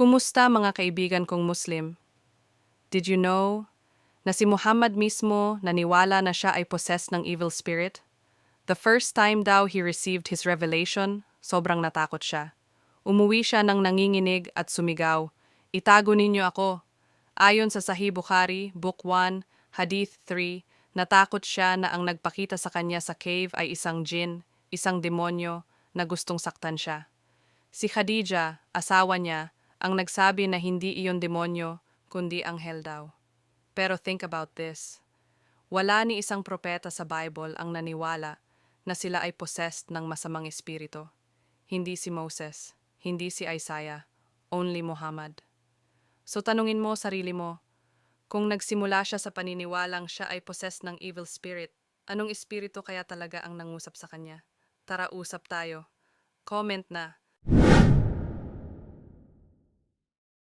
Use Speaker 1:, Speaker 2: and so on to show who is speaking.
Speaker 1: Kumusta mga kaibigan kong Muslim? Did you know na si Muhammad mismo naniwala na siya ay possessed ng evil spirit? The first time daw he received his revelation, sobrang natakot siya. Umuwi siya ng nanginginig at sumigaw, Itago ninyo ako. Ayon sa Sahih Bukhari, Book 1, Hadith 3, natakot siya na ang nagpakita sa kanya sa cave ay isang jin, isang demonyo na gustong saktan siya. Si Khadija, asawa niya, ang nagsabi na hindi iyon demonyo, kundi anghel daw. Pero think about this. Wala ni isang propeta sa Bible ang naniwala na sila ay possessed ng masamang espiritu. Hindi si Moses, hindi si Isaiah, only Muhammad. So tanungin mo sarili mo, kung nagsimula siya sa paniniwalang siya ay possessed ng evil spirit, anong espiritu kaya talaga ang nangusap sa kanya? Tara usap tayo. Comment na